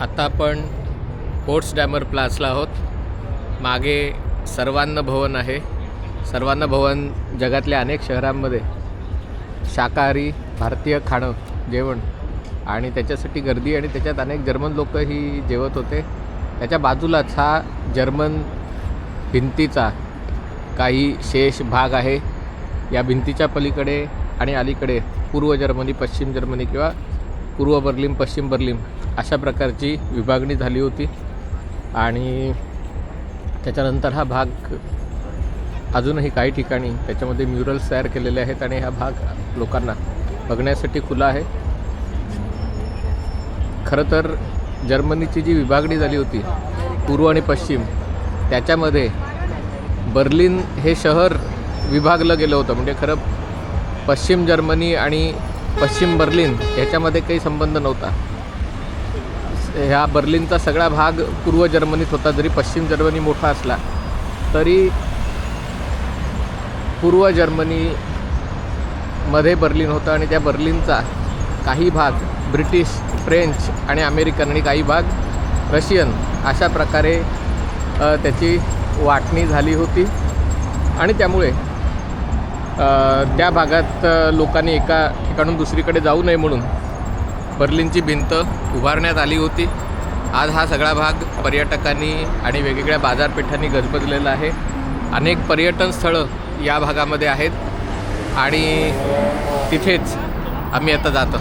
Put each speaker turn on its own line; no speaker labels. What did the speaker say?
आत्ता आपण पोर्ट्स डॅमर प्लासला आहोत. मागे सर्वांना भवन आहे. सर्वांना भवन जगातल्या अनेक शहरांमध्ये शाकाहारी भारतीय खाणं जेवण आणि त्याच्यासाठी गर्दी आणि त्याच्यात अनेक जर्मन लोकही जेवत होते. त्याच्या बाजूलाच हा जर्मन भिंतीचा काही शेष भाग आहे. या भिंतीच्या पलीकडे आणि अलीकडे पूर्व जर्मनी पश्चिम जर्मनी किंवा पूर्व बर्लिन पश्चिम बर्लिन अशा प्रकारची विभागणी झाली होती. आणि त्याच्यानंतर हा भाग अजूनही काही ठिकाणी त्याच्यामध्ये म्युरल्स तयार केलेले आहेत आणि हा भाग लोकांना बघण्यासाठी खुला आहे. खरं तर जर्मनीची जी विभागणी झाली होती पूर्व आणि पश्चिम त्याच्यामध्ये बर्लिन हे शहर विभागलं गेलं होतं. म्हणजे खरं पश्चिम जर्मनी आणि पश्चिम बर्लिन ह्याच्यामध्ये काही संबंध नव्हता. ह्या बर्लिनचा सगळा भाग पूर्व जर्मनीत होता जरी पश्चिम जर्मनी मोठा असला तरी पूर्व जर्मनीमध्ये बर्लिन होतं आणि त्या बर्लिनचा काही भाग ब्रिटिश फ्रेंच आणि अमेरिकन आणि काही भाग रशियन अशा प्रकारे त्याची वाटणी झाली होती. आणि त्यामुळे त्या भागात लोकांनी एका ठिकाणून दुसरीकडे जाऊ नये म्हणून बर्लिनची भिंत उभारण्यात आली होती. आज हा सगळा भाग पर्यटकांनी आणि वेगवेगळ्या बाजारपेठांनी गजबजलेला आहे. अनेक पर्यटन स्थळं या भागामध्ये आहेत आणि तिथेच आम्ही आता जातो.